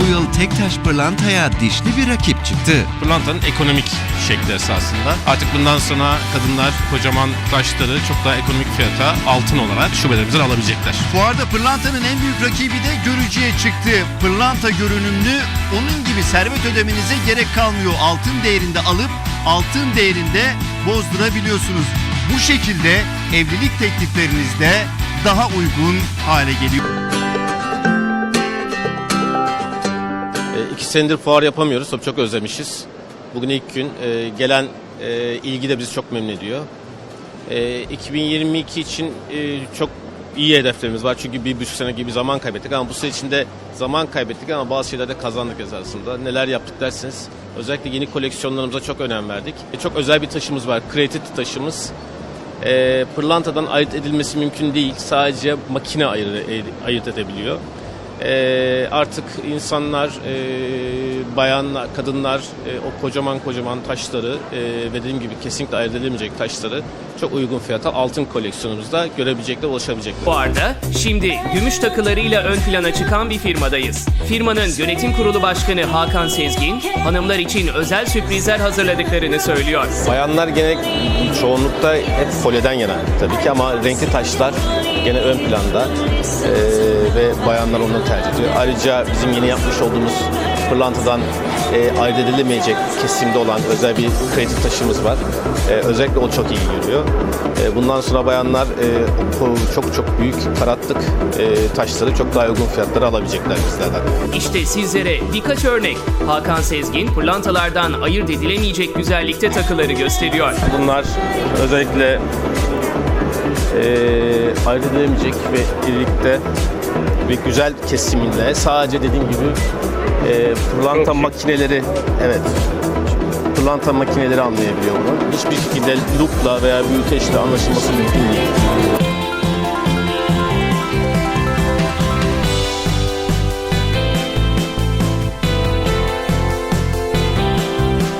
bu yıl tek taş pırlantaya dişli bir rakip çıktı. Pırlantanın ekonomik şekli esasında. Artık bundan sonra kadınlar kocaman taşları çok daha ekonomik fiyata altın olarak şubelerimizden alabilecekler. Fuarda pırlantanın en büyük rakibi de görücüye çıktı. Pırlanta görünümlü, onun gibi servet ödemenize gerek kalmıyor. Altın değerinde alıp altın değerinde bozdurabiliyorsunuz. Bu şekilde evlilik tekliflerinizde daha uygun hale geliyor. İki senedir fuar yapamıyoruz. Tabii çok özlemişiz. Bugün ilk gün. E, gelen e, ilgi de bizi çok memnun ediyor. E, 2022 için e, çok iyi hedeflerimiz var. Çünkü bir buçuk sene gibi zaman kaybettik ama bu sene içinde zaman kaybettik ama bazı şeyler de kazandık esasında. Neler yaptık derseniz özellikle yeni koleksiyonlarımıza çok önem verdik. E, çok özel bir taşımız var. Kreatif taşımız. Pırlantadan ayırt edilmesi mümkün değil. Sadece makine ayırt, ayırt edebiliyor. E, artık insanlar, e, bayanlar, kadınlar e, o kocaman kocaman taşları e, ve dediğim gibi kesinlikle ayırt edilemeyecek taşları çok uygun fiyata altın koleksiyonumuzda görebilecekler, ulaşabilecekler. Fuarda şimdi gümüş takılarıyla ön plana çıkan bir firmadayız. Firmanın yönetim kurulu başkanı Hakan Sezgin, hanımlar için özel sürprizler hazırladıklarını söylüyor. Bayanlar gene çoğunlukta hep folyeden yana tabii ki ama renkli taşlar gene ön planda Ee, ve bayanlar onları tercih ediyor. Ayrıca bizim yeni yapmış olduğumuz pırlantadan e, ayırt edilemeyecek kesimde olan özel bir kreatif taşımız var. Ee, özellikle o çok iyi görüyor. Ee, bundan sonra bayanlar e, çok çok büyük karatlık e, taşları çok daha uygun fiyatlara alabilecekler bizlerden. İşte sizlere birkaç örnek. Hakan Sezgin, pırlantalardan ayırt edilemeyecek güzellikte takıları gösteriyor. Bunlar özellikle eee ayırt edilemeyecek ve irilikte ve güzel kesiminde sadece dediğim gibi eee pırlanta makineleri evet pırlanta makineleri anlayabiliyor bunu. Hiçbir şekilde loopla veya büyüteçle anlaşılması mümkün değil.